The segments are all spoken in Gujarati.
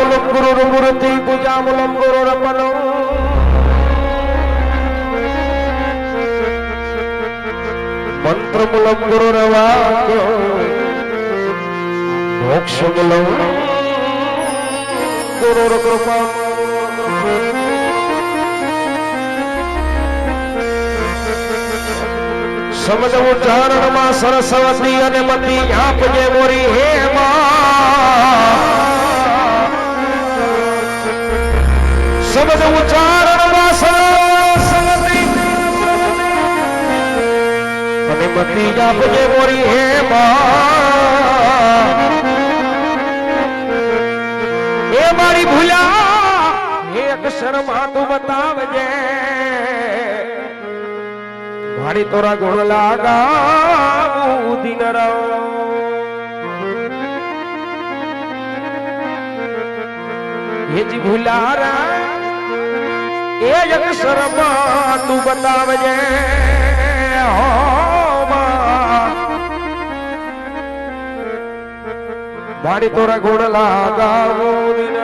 శ్రీరాములు గురురు గురుతి భుజాములం గురురపలం మంత్రములం గురురవాక్యం మోక్షములం గురుర కృపా સમજવું ચારણમાં સરસ્વતી અને મતી આપજે મોરી હે મા મતી આપજે મોરી હે એ મારી ભૂલ્યા હે અક્ષરમાં તું બતાવજે. મારી તોરા ગુણ લાગાવું દિન હેજી ભૂલારા એ અક્ષરમાં તું બતાવજે. હો મારી તોરા ગુણ લાગાવું દિન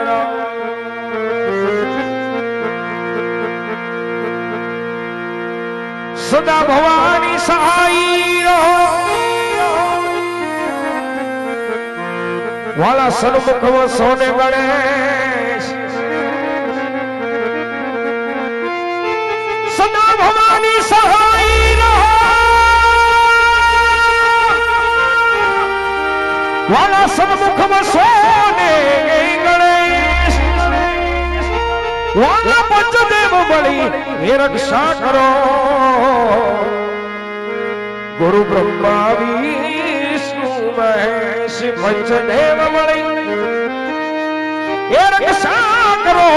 સદા ભવાની સહાય વાલા સન્મુખ સોને ગણેશ સદા ભવાની સહાય વાલા સન્મુખ સોને ગણેશ. વાલા પંચદેવ બળી હે રક્ષા કરો. ગુરુ બ્રહ્મા, વિષ્ણુ, મહેશ, પંચદેવ બળી હે રક્ષા કરો.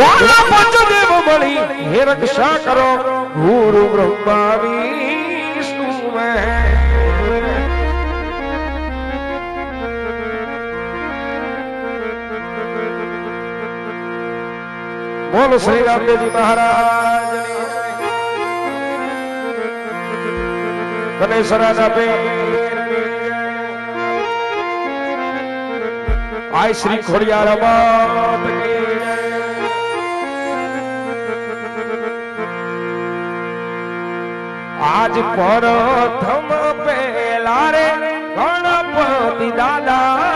વાલા પંચદેવ બળી હે રક્ષા કરો. ગુરુ બ્રહ્મા, વિષ્ણુ, મહેશ બોલો શ્રી રામદેવજી મહારાજ. ગણેશ રાજા પે આય શ્રી ખોડિયાર આજ પર પ્રથમ પેલા રે ગણપતિ દાદા.